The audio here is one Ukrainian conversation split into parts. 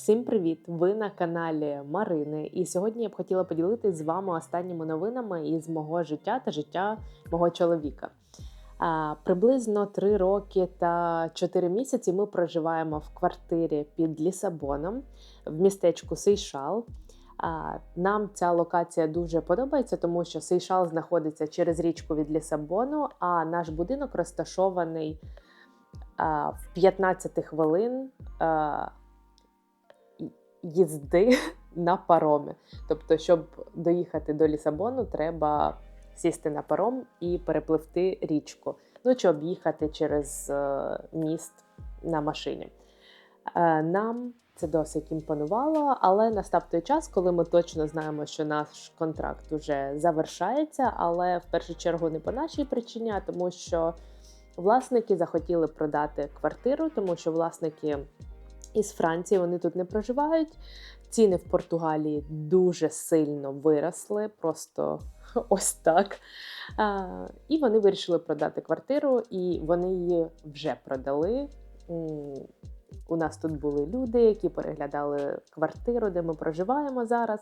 Всім привіт! Ви на каналі Марини. І сьогодні я б хотіла поділитися з вами останніми новинами із мого життя та життя мого чоловіка. Приблизно 3 роки та 4 місяці ми проживаємо в квартирі під Лісабоном в містечку Сейшал. Нам ця локація дуже подобається, тому що Сейшал знаходиться через річку від Лісабону, а наш будинок розташований в 15 хвилин. Їзди на паромі. Тобто, щоб доїхати до Лісабону, треба сісти на паром і перепливти річку, ну чи об'їхати через е, міст на машині. Е, нам це досить імпонувало, але настав той час, коли ми точно знаємо, що наш контракт вже завершається, але в першу чергу не по нашій причині, а тому що власники захотіли продати квартиру, тому що власники із Франції вони тут не проживають. Ціни в Португалії дуже сильно виросли, просто ось так. А, І вони вирішили продати квартиру, і вони її вже продали. У нас тут були люди, які переглядали квартиру, де ми проживаємо зараз.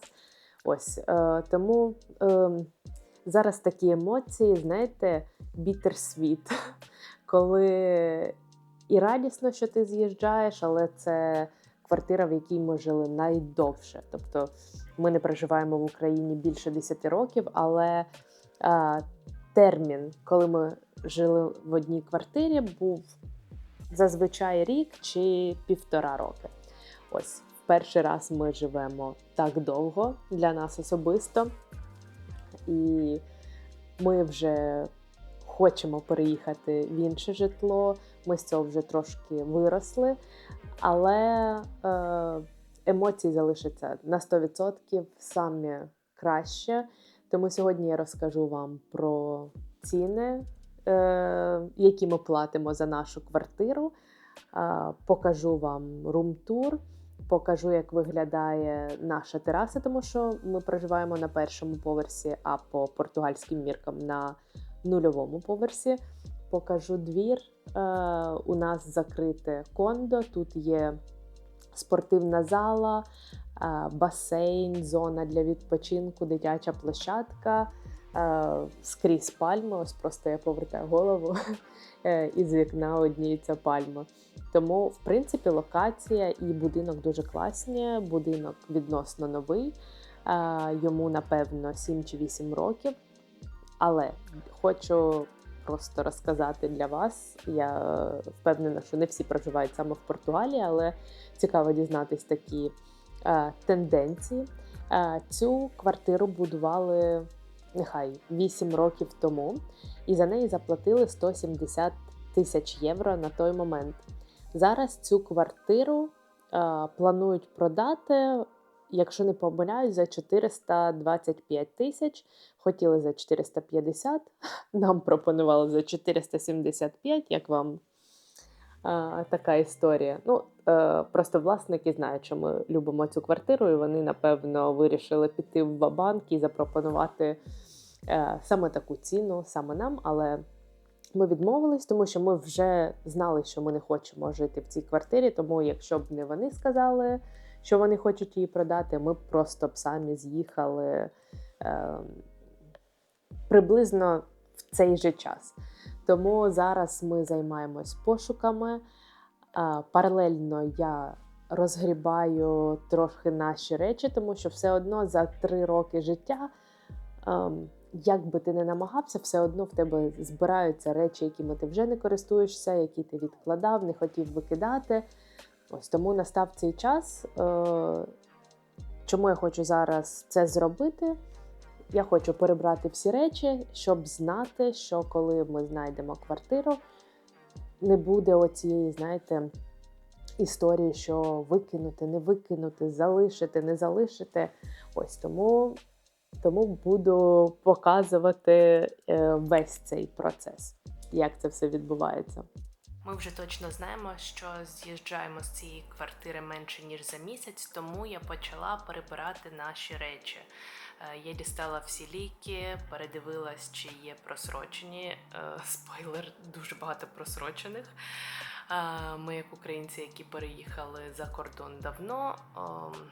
Ось е, тому е, зараз такі емоції, знаєте, бітер-світ, коли і радісно, що ти з'їжджаєш, але це квартира, в якій ми жили найдовше. Тобто ми не проживаємо в Україні більше 10 років, але а, термін, коли ми жили в одній квартирі, був зазвичай рік чи півтора роки. Ось перший раз ми живемо так довго для нас особисто, і ми вже хочемо переїхати в інше житло. Ми з цього вже трошки виросли, але е, емоції залишаться на 100% самі краще. Тому сьогодні я розкажу вам про ціни, е, які ми платимо за нашу квартиру. Е, покажу вам рум-тур, покажу, як виглядає наша тераса, тому що ми проживаємо на першому поверсі, а по португальським міркам на нульовому поверсі. Покажу двір. Е, у нас закрите кондо. Тут є спортивна зала, е, басейн, зона для відпочинку, дитяча площадка. Е, скрізь пальми. Ось просто я повертаю голову і з вікна одніється пальма. Тому, в принципі, локація і будинок дуже класні. Будинок відносно новий. Йому, напевно, 7 чи 8 років. Але хочу просто розказати для вас. Я впевнена, що не всі проживають саме в Португалії, але цікаво дізнатись такі е, тенденції. Е, цю квартиру будували нехай 8 років тому, і за неї заплатили 170 тисяч євро на той момент. Зараз цю квартиру е, планують продати якщо не помиляюсь, за 425 тисяч. Хотіли за 450, нам пропонували за 475, як вам а, така історія. Ну, е, Просто власники знають, що ми любимо цю квартиру, і вони, напевно, вирішили піти в банк і запропонувати е, саме таку ціну, саме нам. але... Ми відмовились, тому що ми вже знали, що ми не хочемо жити в цій квартирі. Тому, якщо б не вони сказали, що вони хочуть її продати, ми просто б самі з'їхали е, приблизно в цей же час. Тому зараз ми займаємось пошуками. Е, паралельно я розгрібаю трохи наші речі, тому що все одно за три роки життя. Е, як би ти не намагався, все одно в тебе збираються речі, якими ти вже не користуєшся, які ти відкладав, не хотів викидати. Ось тому настав цей час. Е, чому я хочу зараз це зробити? Я хочу перебрати всі речі, щоб знати, що коли ми знайдемо квартиру, не буде оцієї, знаєте, історії, що викинути, не викинути, залишити, не залишити. Ось тому тому буду показувати е, весь цей процес, як це все відбувається. Ми вже точно знаємо, що з'їжджаємо з цієї квартири менше ніж за місяць, тому я почала перебирати наші речі. Е, я дістала всі ліки, передивилась, чи є просрочені. Е, спойлер, дуже багато просрочених. Ми, як українці, які переїхали за кордон давно, ем,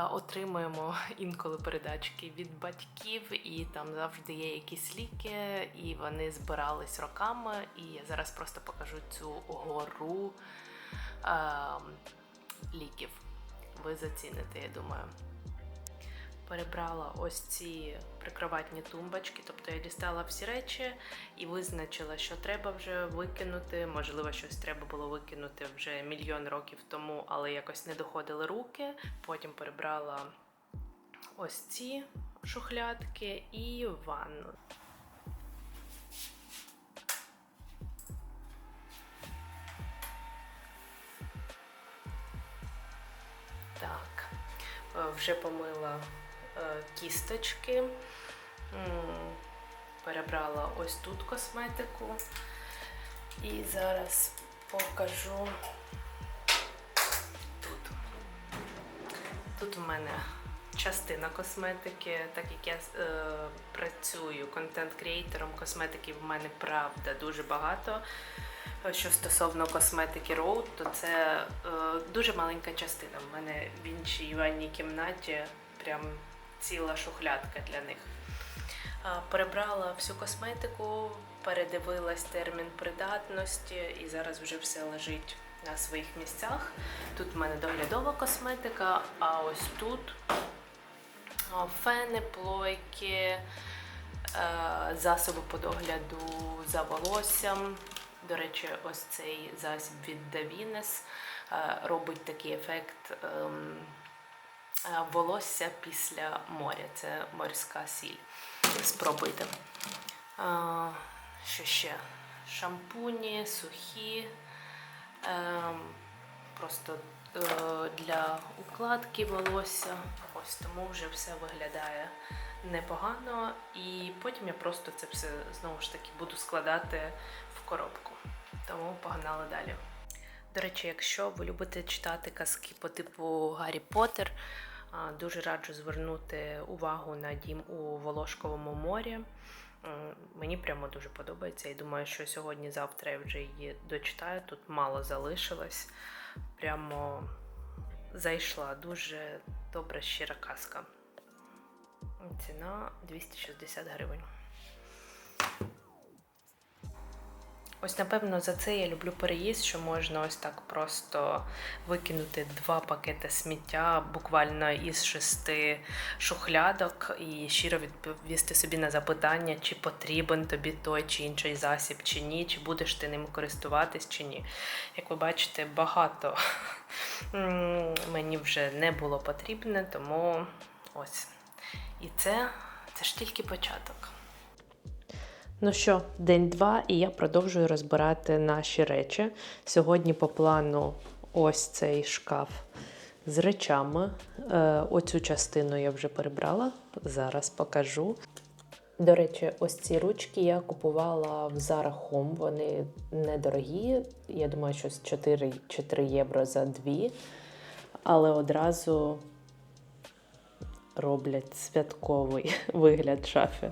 отримуємо інколи передачки від батьків, і там завжди є якісь ліки, і вони збирались роками. І я зараз просто покажу цю гору е, ліків. Ви заціните, я думаю. Перебрала ось ці прикроватні тумбочки, тобто я дістала всі речі і визначила, що треба вже викинути. Можливо, щось треба було викинути вже мільйон років тому, але якось не доходили руки. Потім перебрала ось ці шухлядки і ванну. Так, е, вже помила кісточки, перебрала ось тут косметику. І зараз покажу тут. Тут у мене частина косметики, так як я е, працюю контент-креатором, косметики в мене правда дуже багато. Е, Що стосовно косметики Road, то це е, дуже маленька частина. У мене в іншій ванній кімнаті прям ціла шухлядка для них. Перебрала всю косметику, передивилась термін придатності і зараз вже все лежить на своїх місцях. Тут в мене доглядова косметика, а ось тут фени, плойки, засоби по догляду за волоссям. До речі, ось цей засіб від Davines робить такий ефект ем, волосся після моря. Це морська сіль. Спробуйте. А, що ще? Шампуні, сухі. Ем, просто е, для укладки волосся. Ось тому вже все виглядає непогано. І потім я просто це все знову ж таки буду складати в коробку. Тому погнали далі. До речі, якщо ви любите читати казки по типу Гаррі Поттер, дуже раджу звернути увагу на дім у Волошковому морі. Мені прямо дуже подобається. І думаю, що сьогодні-завтра я вже її дочитаю. Тут мало залишилось. Прямо зайшла. Дуже добра щира казка. Ціна 260 гривень. Ось, напевно, за це я люблю переїзд, що можна ось так просто викинути два пакети сміття буквально із шести шухлядок і щиро відповісти собі на запитання, чи потрібен тобі той чи інший засіб, чи ні, чи будеш ти ним користуватись, чи ні. Як ви бачите, багато мені вже не було потрібне, тому ось. І це, це ж тільки початок. Ну що, день два, і я продовжую розбирати наші речі. Сьогодні по плану ось цей шкаф з речами. Е, оцю частину я вже перебрала, зараз покажу. До речі, ось ці ручки я купувала в Zara Home. Вони недорогі. Я думаю, щось 4, 4 євро за дві. Але одразу роблять святковий вигляд шафі.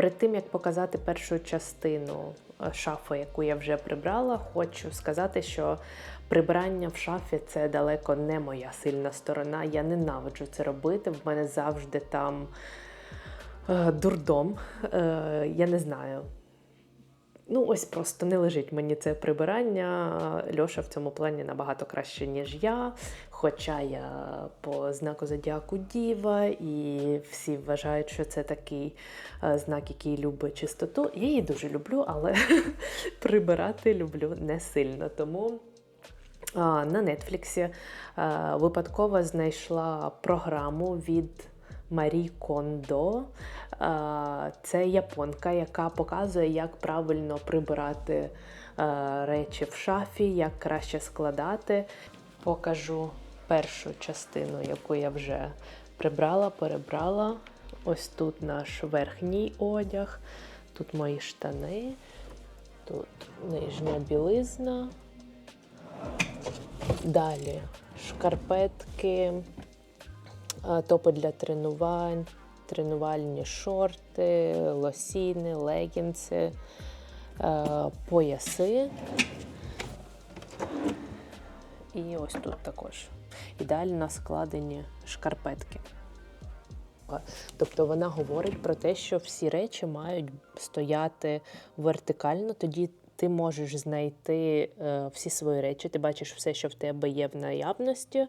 Перед тим як показати першу частину е, шафи, яку я вже прибрала, хочу сказати, що прибирання в шафі це далеко не моя сильна сторона. Я ненавиджу це робити. В мене завжди там е, дурдом. Е, я не знаю. Ну, ось просто не лежить мені це прибирання. Льоша в цьому плані набагато краще, ніж я. Хоча я по знаку зодіаку Діва, і всі вважають, що це такий е, знак, який любить чистоту. Я її дуже люблю, але прибирати люблю не сильно. Тому на Нетфліксі випадково знайшла програму від Марі Кондо. Це японка, яка показує, як правильно прибирати речі в шафі, як краще складати. Покажу першу частину, яку я вже прибрала, перебрала. Ось тут наш верхній одяг, тут мої штани, тут нижня білизна. Далі шкарпетки, топи для тренувань, тренувальні шорти, лосіни, легінси. е, пояси. І ось тут також ідеально складені шкарпетки. Тобто вона говорить про те, що всі речі мають стояти вертикально, тоді ти можеш знайти е, всі свої речі, ти бачиш все, що в тебе є в наявності.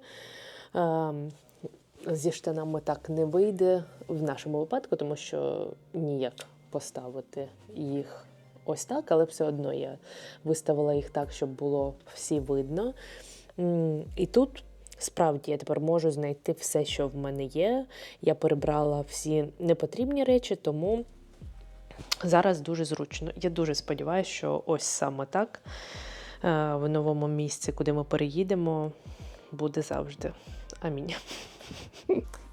Зі штанами так не вийде в нашому випадку, тому що ніяк поставити їх ось так, але все одно я виставила їх так, щоб було всі видно. І тут справді я тепер можу знайти все, що в мене є. Я перебрала всі непотрібні речі, тому зараз дуже зручно. Я дуже сподіваюся, що ось саме так е, в новому місці, куди ми переїдемо, буде завжди. Амінь.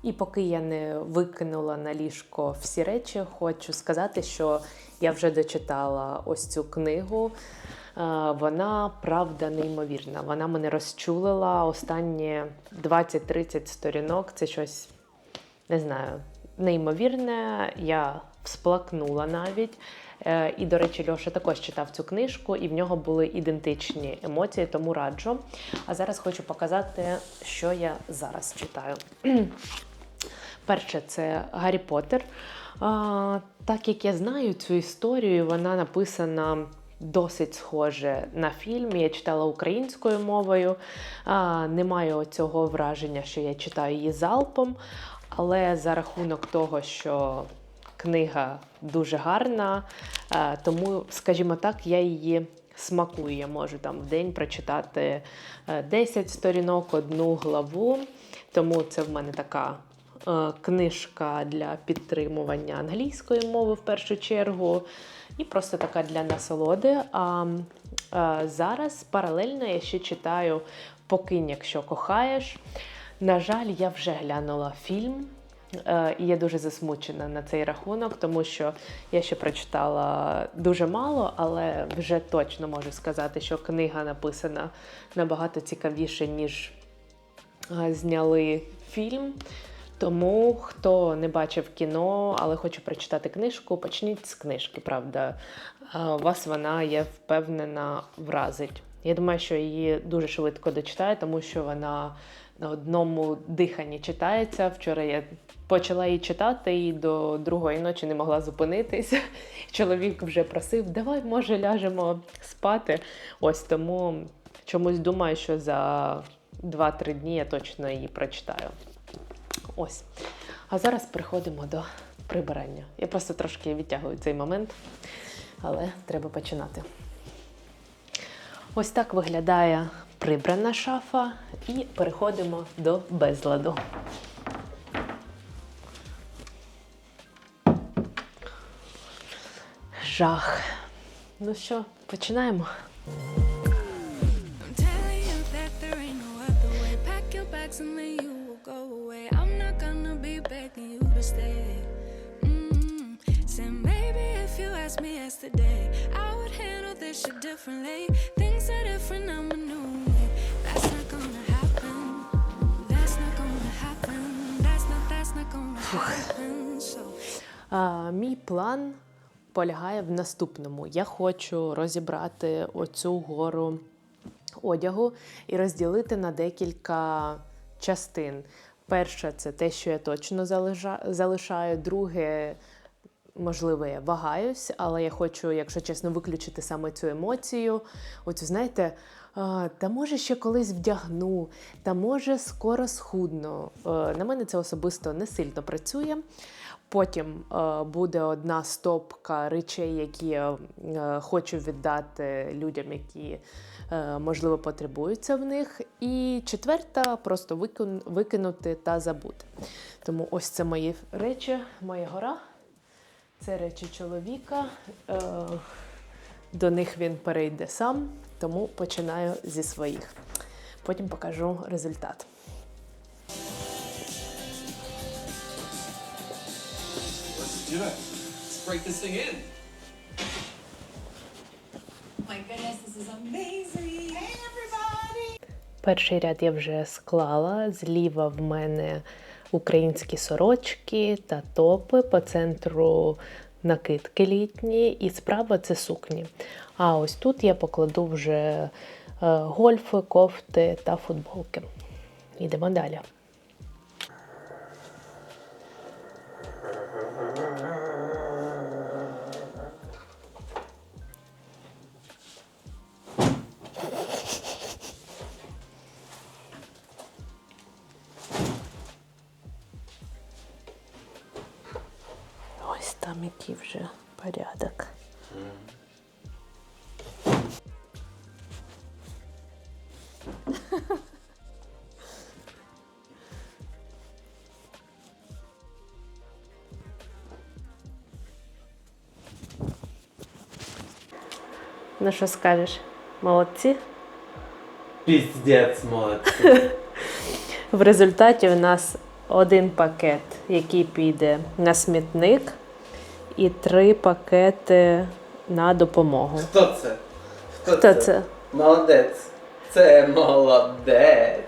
І поки я не викинула на ліжко всі речі, хочу сказати, що я вже дочитала ось цю книгу. Е, Вона правда неймовірна. Вона мене розчулила останні 20-30 сторінок. Це щось не знаю, неймовірне. Я всплакнула навіть. Е, І, до речі, Льоша також читав цю книжку, і в нього були ідентичні емоції, тому раджу. А зараз хочу показати, що я зараз читаю. Перше, це Гаррі Поттер. А, так як я знаю цю історію, вона написана досить схоже на фільм. Я читала українською мовою. А, не маю цього враження, що я читаю її залпом. Але за рахунок того, що книга дуже гарна, е, тому, скажімо так, я її смакую. Я можу там в день прочитати е, 10 сторінок, одну главу. Тому це в мене така е, книжка для підтримування англійської мови в першу чергу, і просто така для насолоди. А е, зараз паралельно я ще читаю Покинь, якщо кохаєш. На жаль, я вже глянула фільм. Е, І я дуже засмучена на цей рахунок, тому що я ще прочитала дуже мало, але вже точно можу сказати, що книга написана набагато цікавіше, ніж е, зняли фільм. Тому хто не бачив кіно, але хоче прочитати книжку, почніть з книжки, правда. Е, Вас вона, я впевнена, вразить. Я думаю, що її дуже швидко дочитаю, тому що вона на одному диханні читається. Вчора я почала її читати і до другої ночі не могла зупинитися. Чоловік вже просив, давай, може, ляжемо спати. Ось тому чомусь думаю, що за 2-3 дні я точно її прочитаю. Ось. А зараз переходимо до прибирання. Я просто трошки відтягую цей момент, але треба починати. Ось так виглядає прибрана шафа, і переходимо до безладу. Жах. Ну що, починаємо? Mm yesterday, I would handle this shit differently. Things are different, I'm a new So. А, мій план полягає в наступному. Я хочу розібрати оцю гору одягу і розділити на декілька частин. Перше, це те, що я точно залишаю. Друге, можливо, я вагаюсь, але я хочу, якщо чесно, виключити саме цю емоцію. Оцю, знаєте, та може ще колись вдягну, та може скоро схудну. Е, На мене це особисто не сильно працює. Потім е, буде одна стопка речей, які я е, хочу віддати людям, які можливо потребуються в них. І четверта просто викинути та забути. Тому ось це мої речі, моя гора. Це речі чоловіка. До них він перейде сам, тому починаю зі своїх. Потім покажу результат. Let's do it. Let's break this thing in. my goodness, this is amazing. Hey, everybody. Перший ряд я вже склала. Зліва в мене українські сорочки та топи. По центру накидки літні, і справа це сукні. А ось тут я покладу вже е, гольфи, кофти та футболки. Йдемо далі. Там який вже порядок. Ну що скажеш? Молодці? Піздець молодці. В результаті у нас один пакет, який піде на смітник, і три пакети на допомогу. Хто це? Хто це? Молодець. Це молодець.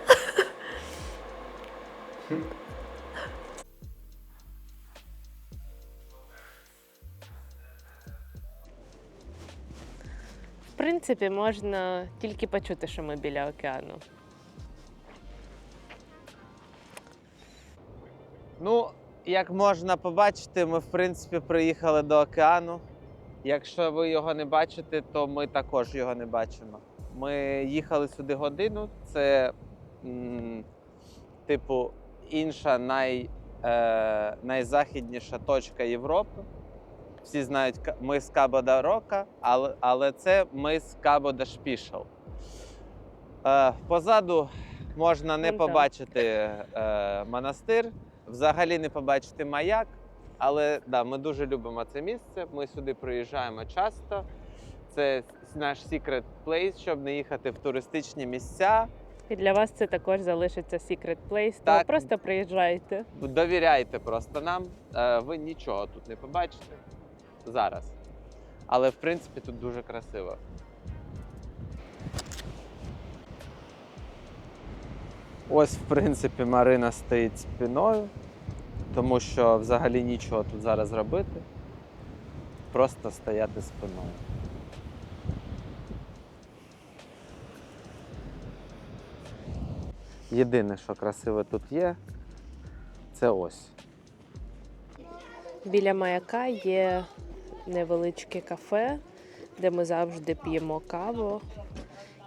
В принципі, можна тільки почути, що ми біля океану. Ну, як можна побачити, ми в принципі приїхали до океану. Якщо ви його не бачите, то ми також його не бачимо. Ми їхали сюди годину. Це, м, типу, інша най, е, найзахідніша точка Європи. Всі знають, ми з Кабо да Рока, але, але це ми з Кабо да Шпішел. Е, позаду можна не побачити е, монастир, взагалі не побачити маяк. Але да, ми дуже любимо це місце. Ми сюди приїжджаємо часто. Це наш secret place, щоб не їхати в туристичні місця. І для вас це також залишиться secret place, то Так. просто приїжджайте. Довіряйте просто нам. Е, Ви нічого тут не побачите зараз. Але в принципі тут дуже красиво. Ось, в принципі, Марина стоїть спиною, тому що взагалі нічого тут зараз робити. Просто стояти спиною. Єдине, що красиве тут є, це ось. Біля маяка є невеличке кафе, де ми завжди п'ємо каву,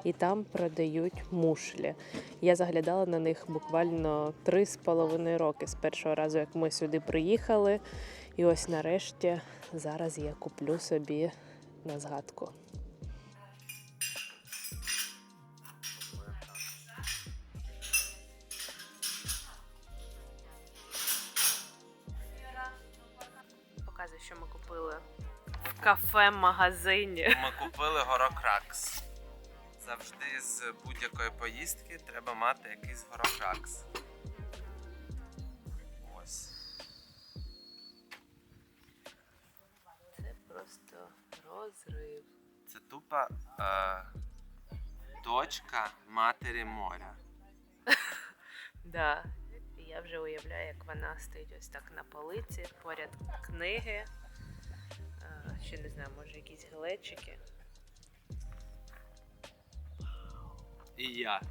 і там продають мушлі. Я заглядала на них буквально три з половиною роки з першого разу, як ми сюди приїхали. І ось нарешті зараз я куплю собі на згадку. Показую, що ми купили в кафе-магазині. Ми купили горокракс. Завжди з будь-якої поїздки треба мати якийсь горокракс. Ось. Це просто розрив. Це тупа е, дочка матері моря. Да. Я вже уявляю, як вона стоїть ось так на полиці, поряд книги. Е, Ще не знаю, може якісь глечики. І я.